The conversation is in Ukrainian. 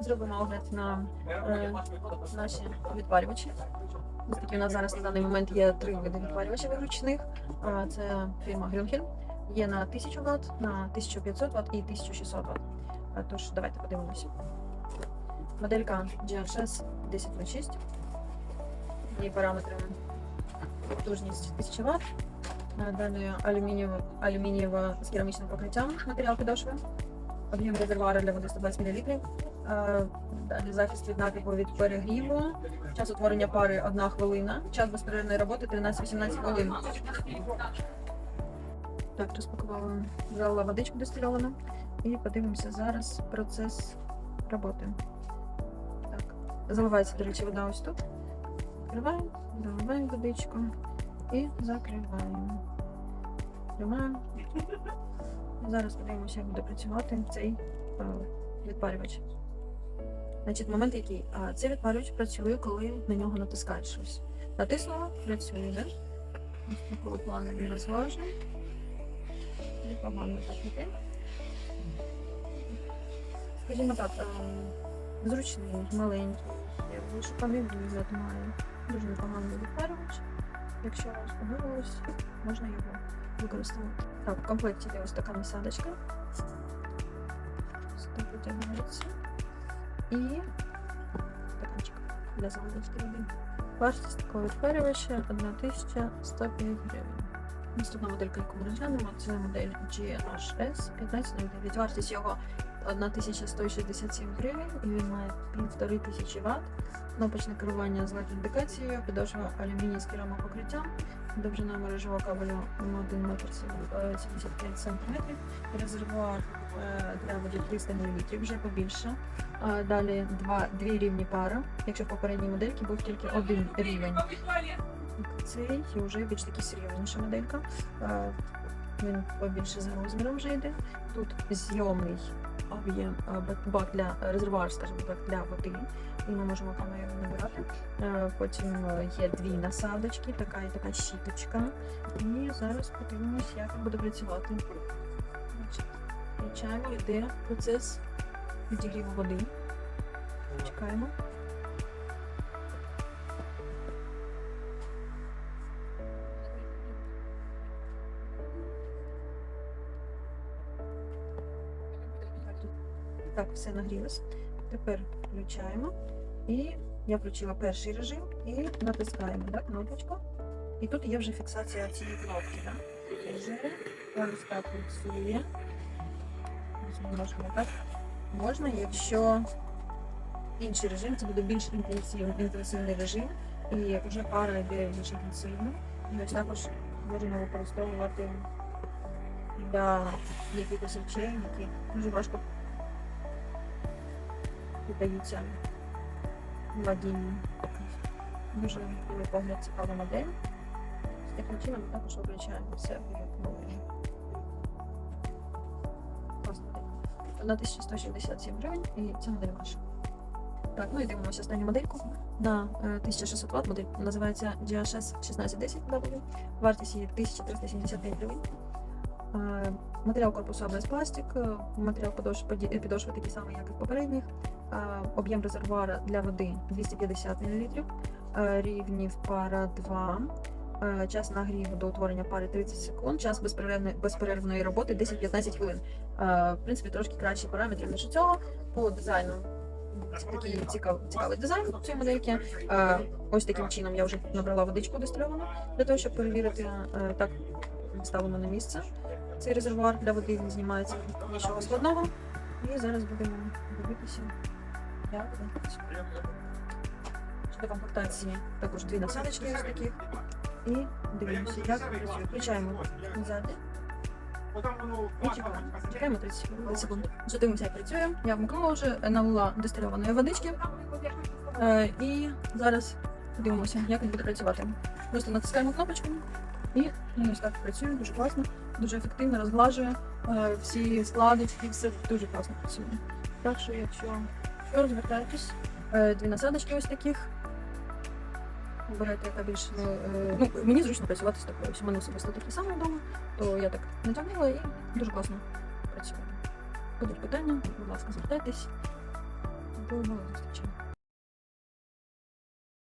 Зробимо огляд на е, наші відварювачі. Ось у нас зараз на даний момент є три види відварювачів ручних. Це фірма Грюнхель. Є на 1000 Вт, на 1500 Вт і 1600 Вт. Тож давайте подивимося. Моделька GRS 1006. Її параметри потужність 1000 Вт. Е, Далі алюмінієва з керамічним покриттям матеріал підошви. Об'єм резервуара для води 120 мл. Далі захист від накипу від перегріву. Час утворення пари 1 хвилина. Час безперервної роботи 13-18 хвилин. Так, розпакувала залила водичку дистильовану. І подивимося зараз процес роботи. Так. Заливається, до речі, вода ось тут. Відкриваємо, заливаємо водичку і закриваємо. Тримаємо. Зараз подивимося, як буде працювати цей е, відпарювач. Значить, момент який? Цей відпарювач працює, коли на нього натискаєш щось. Натиснула, працює, да? Такого плану він розважений. Непогано так іде. Скажімо так, е, зручний, маленький, вишуканий вигляд має. Дуже непоганий відпарювач. Якщо вам сподобалось, можна його використовувати. Так, в комплекті є ось така насадочка. Так витягується. І стаканчик для залишки води. Вартість такого відпарювача 1105 гривень. Наступна моделька, яку ми розглянемо, це модель GHS 1509. Вартість його 1167 гривень і він має 1500 Вт. Кнопочне керування з LED-індикацією, підошва алюміній з керамопокриттям, довжина мережевого кабелю 1 метр 75 см, резервуар е, для води 300 мл, вже побільше. Далі два, дві рівні пари. Якщо в попередній модельці був тільки один рівень. Цей вже більш таки серйозніша моделька. Він побільше за розміром вже йде. Тут зйомний об'єм е, бак- для резервуар, скажімо так, для води. І ми можемо там його набирати. Е, Потім е, є дві насадочки, така і така щіточка. І зараз подивимось, як буде працювати. Включаємо, йде процес відігріву води. Чекаємо. Так, все нагрілося. Тепер включаємо. І я включила перший режим і натискаємо да, кнопочку. І тут є вже фіксація цієї кнопки. Да? Режим. Так. Можна так. Можна, якщо інший режим, це буде більш інтенсивний, інтенсивний режим, і вже пара йде більш інтенсивно. І ось також можна використовувати для якихось речей, які дуже важко піддаються водінню. Дуже на погляд цікава модель. З таким чином ми також виключаємо все вимкнення. На 1167 гривень і ця модель ваша. Так, ну і дивимося останню модельку. На е, 1600 Вт модель називається GHS 1610W. Вартість її 1375 гривень. Е, Матеріал корпусу без пластик, е, матеріал подош- підошви такий самий, як і в попередніх. Об'єм резервуара для води 250 мл, рівнів пара 2, е, час нагріву до утворення пари 30 секунд, час безперервної, безперервної роботи 10-15 хвилин. В принципі, трошки кращі параметри ніж у цього. По дизайну такий цікав, цікавий дизайн у цієї модельки. Ось таким чином я вже набрала водичку дистильовану для того, щоб перевірити так ставимо на місце. Цей резервуар для води він знімається нічого складного. І зараз будемо дивитися, Щодо комплектації також дві насадочки ось таких. І дивимося, як працює. Включаємо ззаді і чекаємо. Чекаємо 30 секунд. Дивимося, як працює. Я вмкнула вже, налила дистильованої водички. Е, І зараз дивимося, як він буде працювати. Просто натискаємо кнопочку і ось так працює, дуже класно, дуже ефективно розглажує е, всі складочки, все дуже класно працює. Так що, якщо що, розвертайтесь, е, дві насадочки ось таких. Обирайте, яка більш ну, е, ну, мені зручно працювати з такою. У мене особисто такі саме вдома, то я так натягнула і дуже класно працюю. Будуть питання, будь ласка, звертайтесь. До мало зустрічаю.